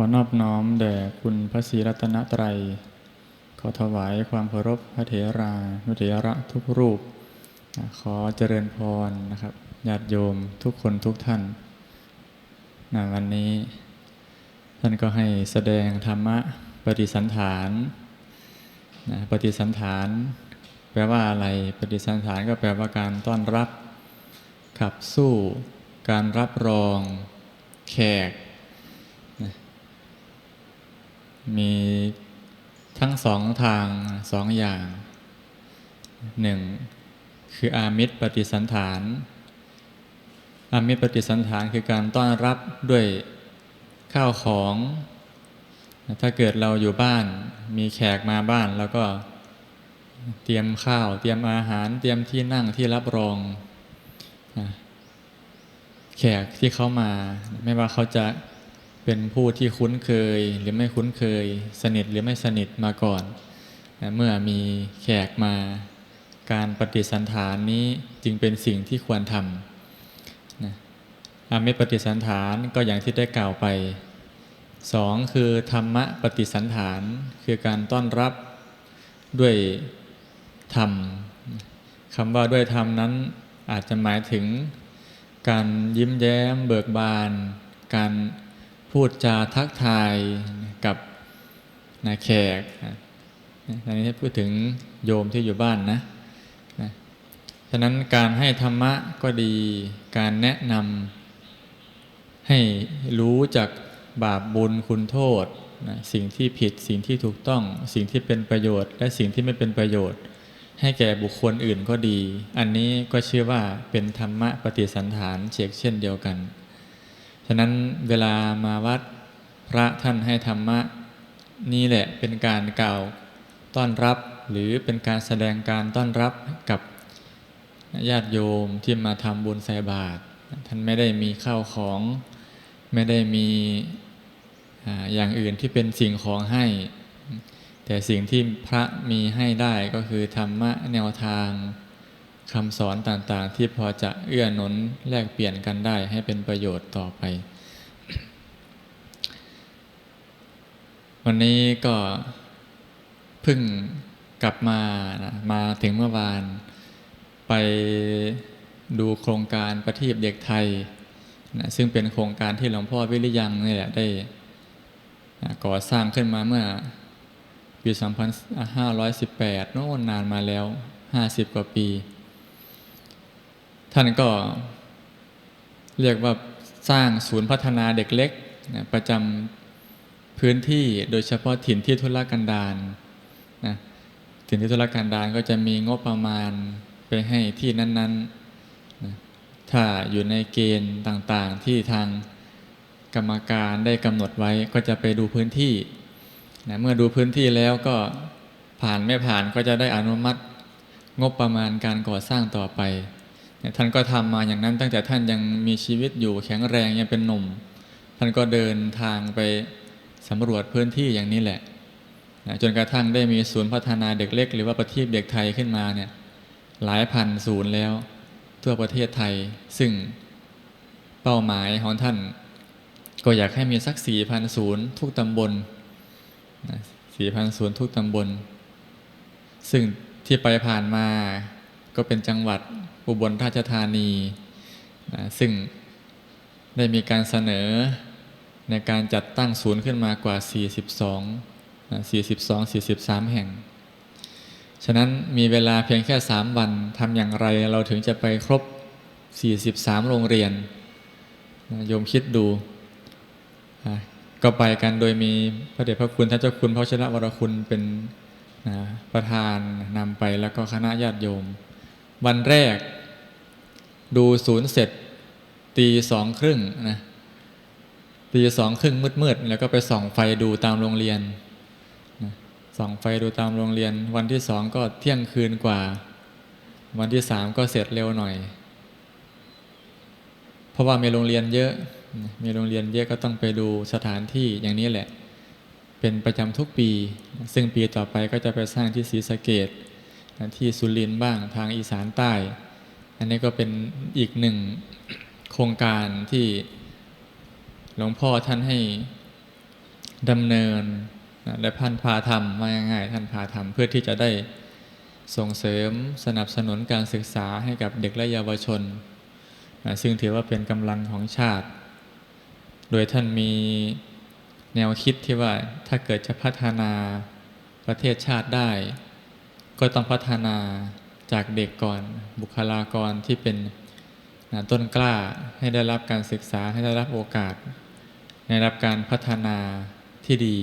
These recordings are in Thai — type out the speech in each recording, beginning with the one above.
ขอนอบน้อมแด่คุณพระศรีรัตนตรัย ขอถวายความเคารพพระเถรานุเถระทุกรูป ขอเจริญพรนะครับ ญาติโยมทุกคนทุกท่านนะวันนี้ ท่านก็ให้แสดงธรรมะปฏิสันฐานนะปฏิสันฐาน แปลว่าอะไร ปฏิสันฐานก็แปลว่าการต้อนรับ ขับสู้ การรับรอง แขกนะ มีทั้งสองทางสองอย่างหนึ่งคืออามิตรปฏิสันฐาน อามิตรปฏิสันฐานคือการต้อนรับด้วยข้าวของ ถ้าเกิดเราอยู่บ้าน มีแขกมาบ้านแล้วก็เตรียมข้าว เตรียมอาหาร เตรียมที่นั่งที่รับรอง แขกที่เขามา ไม่ว่าเขาจะ เป็นผู้ที่คุ้นเคยหรือไม่คุ้นเคย สนิทหรือไม่สนิทมาก่อนนะเมื่อมีแขกมา การปฏิสันฐานนี้จึงเป็นสิ่งที่ควรทำนะอามิปฏิสันฐานก็อย่างที่ได้กล่าวไปสองคือธรรมะปฏิสันฐานคือการต้อนรับด้วยธรรมคำว่าด้วยธรรมนั้นอาจจะหมายถึง การยิ้มแย้มเบิกบาน การ พูดจาทักทายกับนาแขกนะอันนี้พูดถึงโยมที่อยู่บ้านนะนะฉะนั้นการให้ธรรมะก็ดี การแนะนำให้รู้จักบาปบุญคุณโทษนะสิ่งที่ผิดสิ่งที่ถูกต้อง สิ่งที่เป็นประโยชน์ และสิ่งที่ไม่เป็นประโยชน์ ให้แก่บุคคลอื่นก็ดี อันนี้ก็เชื่อว่าเป็นธรรมะปฏิสันฐานเชกเช่นเดียวกัน ฉะนั้นเวลามาวัดพระท่านให้ธรรมะ นี่แหละเป็นการกล่าวต้อนรับ หรือเป็นการแสดงการต้อนรับกับญาติโยมที่มาทำบุญใส่บาตรท่านไม่ได้มีข้าวของไม่ได้มีอ่าอย่างอื่นที่เป็นสิ่งของให้ แต่สิ่งที่พระมีให้ได้ก็คือธรรมะแนวทาง คำสอนต่างๆ ที่พอจะเอื้อหนุนแลกเปลี่ยนกันได้ให้เป็นประโยชน์ต่อไป วันนี้ก็เพิ่งกลับมานะมาถึงเมื่อวาน ไปดูโครงการประทีปเด็กไทยนะซึ่งเป็นโครงการที่หลวงพ่อวิริยังนี่แหละได้นะก่อสร้างขึ้นมาเมื่อปี 2518 โน่นนานมาแล้ว 50 กว่าปี ท่านก็เรียกว่าสร้างศูนย์พัฒนาเด็กเล็กนะประจำพื้นที่โดยเฉพาะถิ่นที่ทุรกันดารนะถิ่นที่ทุรกันดารก็จะมีงบประมาณไปให้ที่นั้นๆนะถ้าอยู่ในเกณฑ์ต่างๆ ที่ทางกรรมการได้กำหนดไว้ก็จะไปดูพื้นที่นะเมื่อดูพื้นที่แล้วก็ผ่านไม่ผ่านก็จะได้อนุมัติงบประมาณการก่อสร้างต่อไป ท่านก็ทำมาอย่างนั้นตั้งแต่ท่านยังมีชีวิตอยู่แข็งแรงยังเป็นหนุ่ม ท่านก็เดินทางไปสำรวจพื้นที่อย่างนี้แหละนะจนกระทั่งได้มีศูนย์พัฒนาเด็กเล็ก หรือว่าประทีปเด็กไทยขึ้นมาเนี่ยหลายพันศูนย์แล้ว ทั่วประเทศไทย ซึ่งเป้าหมายของท่าน ก็อยากให้มีสักสี่พันศูนย์ทุกตำบลสี่พันศูนย์ทุกตำบล ซึ่งที่ไปผ่านมา ก็เป็นจังหวัดอุบลราชธานีนะซึ่งได้มีการเสนอในการจัดตั้งศูนย์ขึ้นมากว่า 42นะ42 43 แห่ง ฉะนั้นมีเวลาเพียงแค่ 3 วันทำอย่างไรเราถึงจะไปครบ 43 โรงเรียนนะโยมคิดดู ก็ไปกันโดยมีพระเดชพระคุณท่านเจ้าคุณพระชนะวรคุณเป็นประธานนำไปแล้วก็คณะญาติโยม วันแรก ดูศูนย์เสร็จ ตีสองครึ่งนะตีสองครึ่งมืดๆแล้วก็ไปส่องไฟดูตามโรงเรียนนะส่องไฟดูตามโรงเรียน วันที่สองก็เที่ยงคืนกว่า วันที่สามก็เสร็จเร็วหน่อย เพราะว่ามีโรงเรียนเยอะ มีโรงเรียนเยอะก็ต้องไปดูสถานที่อย่างนี้แหละ เป็นประจำทุกปี ซึ่งปีต่อไปก็จะไปสร้างที่ศรีสะเกด ที่สุรินบ้างทางอีสานใต้ อันนี้ก็เป็นอีกหนึ่งโครงการที่หลวงพ่อท่านให้ดำเนินและพันพาทำมาง่ายๆท่านพาทำเพื่อที่จะได้ส่งเสริมสนับสนุนการศึกษาให้กับเด็กและเยาวชน ซึ่งถือว่าเป็นกำลังของชาติ โดยท่านมีแนวคิดที่ว่าถ้าเกิดจะพัฒนาประเทศชาติได้ ก็ต้องพัฒนาจากเด็กก่อน บุคลากรที่เป็นนะต้นกล้าให้ได้รับการศึกษาให้ได้รับโอกาส ได้รับการพัฒนาที่ดี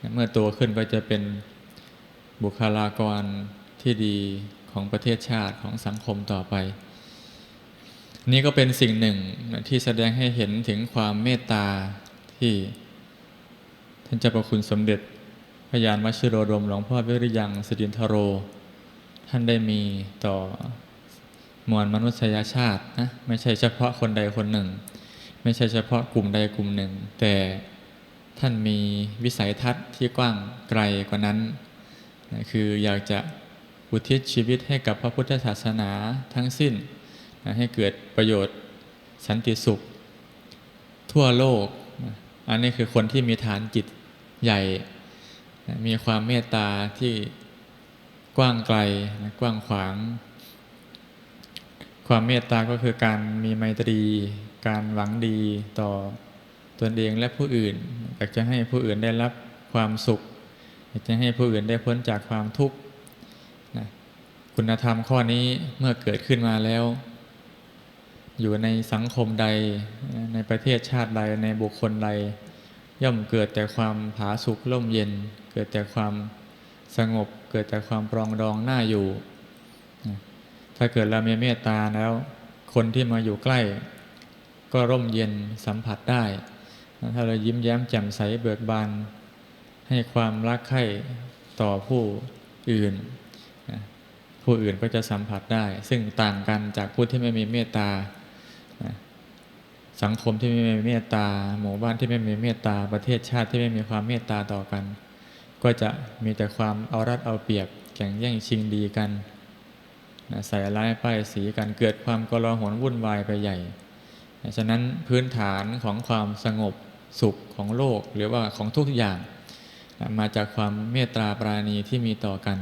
นะเมื่อโตขึ้นก็จะเป็นบุคลากรที่ดีของประเทศชาติของสังคมต่อไป นี่ก็เป็นสิ่งหนึ่งนะที่แสดงให้เห็นถึงความเมตตาที่ท่านเจ้าประคุณสมเด็จ พยานวชิโรดมหลวงพ่อวิริยังสดินทโร ท่านได้มีต่อมวลมนุษยชาตินะไม่ใช่เฉพาะคนใดคนหนึ่ง ไม่ใช่เฉพาะกลุ่มใดกลุ่มหนึ่ง แต่ท่านมีวิสัยทัศน์ที่กว้างไกลกว่านั้นนะคืออยากจะอุทิศชีวิตให้กับพระพุทธศาสนาทั้งสิ้นนะให้เกิดประโยชน์สันติสุข ทั่วโลกนะอันนี้คือคนที่มีฐานจิตใหญ่ มีความเมตตาที่กว้างไกลนะกว้างขวาง ความเมตตาก็คือการมีไมตรี การหวังดีต่อตนเองและผู้อื่นอยากจะให้ผู้อื่นได้รับความสุขอยากจะให้ผู้อื่นได้พ้นจากความทุกข์นะคุณธรรมข้อนี้เมื่อเกิดขึ้นมาแล้ว อยู่ในสังคมใดในประเทศชาติใดในบุคคลใดย่อมเกิดแต่ความผาสุกร่มเย็นเกิดแต่ความสงบ เกิดแต่ความปรองดองน่าอยู่ ถ้าเกิดเรามีเมตตาแล้ว คนที่มาอยู่ใกล้ ก็ร่มเย็นสัมผัสได้ ถ้าเรายิ้มแย้มแจ่มใสเบิกบานให้ความรักใคร่ต่อผู้อื่น ผู้อื่นก็จะสัมผัสได้ ซึ่งต่างกันจากผู้ที่ไม่มีเมตตา สังคมที่ไม่มีเมตตา หมู่บ้านที่ไม่มีเมตตา ประเทศชาติที่ไม่มีความเมตตาต่อกัน ก็จะมีแต่ความเอารัดเอาเปรียบแข่งแย่งชิงดีกันนะใส่ร้ายป้ายสีกันเกิดความกลาหนวุ่นวายไปใหญ่ฉะนั้นพื้นฐานของความสงบสุขของโลกหรือว่าของทุกอย่างนะมาจากความเมตตาปราณีที่มีต่อกัน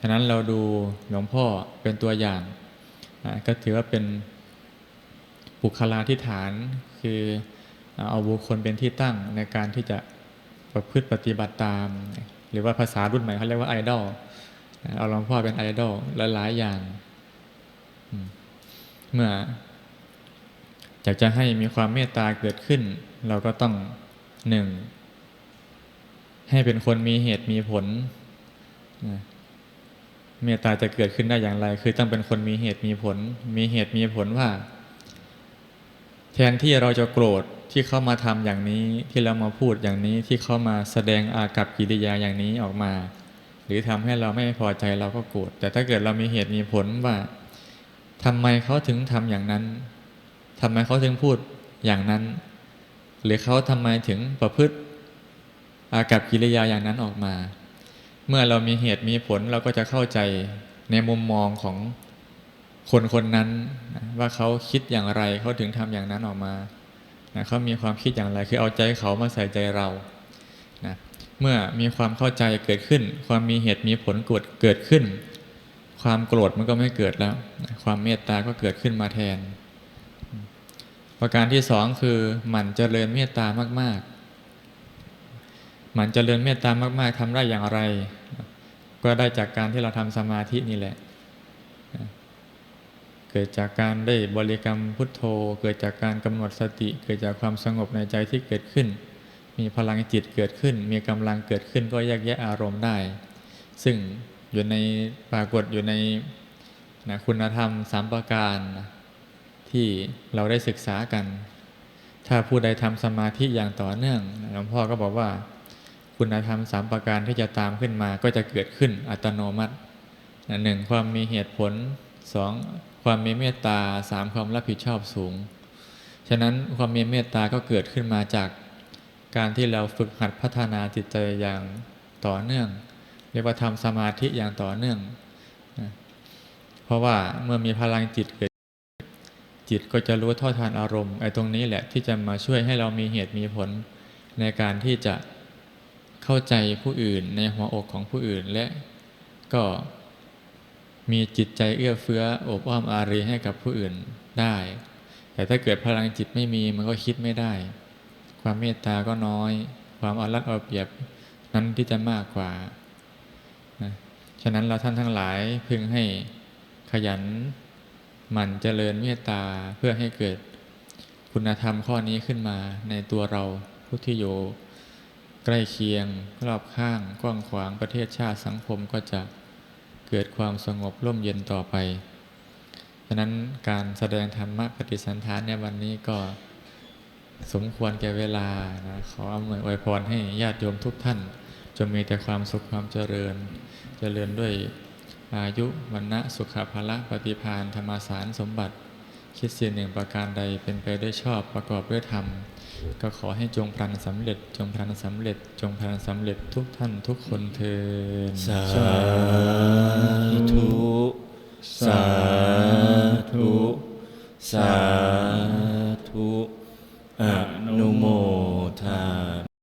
ฉะนั้นเราดูหลวงพ่อเป็นตัวอย่างนะก็ถือว่าเป็นบุคลาธิฐานคือเอาบุคคลเป็นที่ตั้งในการที่จะ ประพฤติปฏิบัติตาม หรือว่าภาษารุ่นใหม่เขาเรียกว่าไอดอลเอาหลวงพ่อเป็นไอดอลหลายๆอย่างเมื่ออยากจะให้มีความเมตตาเกิดขึ้น เราก็ต้องหนึ่งให้เป็นคนมีเหตุมีผลนะเมตตาจะเกิดขึ้นได้อย่างไร คือต้องเป็นคนมีเหตุมีผล มีเหตุมีผลว่า แทนที่เราจะโกรธ ที่เขามาทำอย่างนี้ที่เรามาพูดอย่างนี้ที่เขามาแสดงอากับกิริยาอย่างนี้ออกมา หรือทำให้เราไม่พอใจเราก็โกรธแต่ถ้าเกิดเรามีเหตุมีผลว่าทำไมเขาถึงทำอย่างนั้นทำไมเขาถึงพูดอย่างนั้น หรือเขาทำไมถึงประพฤติอากับกิริยาอย่างนั้นออกมา เมื่อเรามีเหตุมีผลเราก็จะเข้าใจในมุมมองของคนคนนั้นว่าเขาคิดอย่างไรเขาถึงทำอย่างนั้นออกมา นะเขามีความคิดอย่างไรคือเอาใจเขามาใส่ใจเรานะเมื่อมีความเข้าใจเกิดขึ้น ความมีเหตุมีผลกดเกิดขึ้น ความโกรธมันก็ไม่เกิดแล้วนะความเมตตาก็เกิดขึ้นมาแทน ประการที่สองคือหมั่นเจริญเมตตามาก ๆ หมั่นเจริญเมตตามาก ๆทำได้อย่างไร ก็ได้จากการที่เราทำสมาธินี่แหละ เกิดจากการได้บริกรรมพุทโธ เกิดจากการกำหนดสติ เกิดจากความสงบในใจที่เกิดขึ้น มีพลังจิตเกิดขึ้น มีกำลังเกิดขึ้นก็แยกแยะอารมณ์ได้ ซึ่งอยู่ในปรากฏอยู่ในนะคุณธรรมสามประการนะที่เราได้ศึกษากัน ถ้าผู้ใดทำสมาธิอย่างต่อเนื่องหลวงพ่อก็บอกว่า คุณธรรมสามประการที่จะตามขึ้นมาก็จะเกิดขึ้นอัตโนมัตินะหนึ่งความมีเหตุผลสอง ความมีเมตตาสามความรับผิดชอบสูง ฉะนั้นความมีเมตตาก็เกิดขึ้นมาจากการที่เราฝึกหัดพัฒนาจิตใจอย่างต่อเนื่อง เรียกว่าทำสมาธิอย่างต่อเนื่อง เพราะว่าเมื่อมีพลังจิตเกิด จิตก็จะรู้ท่าทานอารมณ์ไอ้ตรงนี้แหละที่จะมาช่วยให้เรามีเหตุมีผลในการที่จะเข้าใจผู้อื่นในหัวอกของผู้อื่นและก็ มีจิตใจเอื้อเฟื้ออบอ้อมอารีให้กับผู้อื่นได้ แต่ถ้าเกิดพลังจิตไม่มีมันก็คิดไม่ได้ ความเมตตาก็น้อย ความเอารัดเอาเปรียบนั้นที่จะมากกว่านะฉะนั้นเราท่านทั้งหลายพึงให้ขยันหมั่นเจริญเมตตาเพื่อให้เกิดคุณธรรมข้อนี้ขึ้นมาในตัวเราผู้ที่อยู่ใกล้เคียงรอบข้างกว้างขวางประเทศชาติสังคมก็จะ เกิดความสงบร่มเย็นต่อไปฉะนั้นการแสดงธรรมะปฏิสันทานในวันนี้ก็สมควรแก่เวลานะขออำนวยอวยพรให้ญาติโยมทุกท่านจงมีแต่ความสุขความเจริญ เจริญด้วยอายุวันนะสุขภาละปฏิพานธรรมสารสมบัติ คิดสิ่งหนึ่งประการใดเป็นไปด้วยชอบประกอบด้วยธรรม ก็ขอให้จงพลันสำเร็จ จงพลันสำเร็จ จงพลันสำเร็จทุกท่านทุกคนเทินสาธุสาธุสา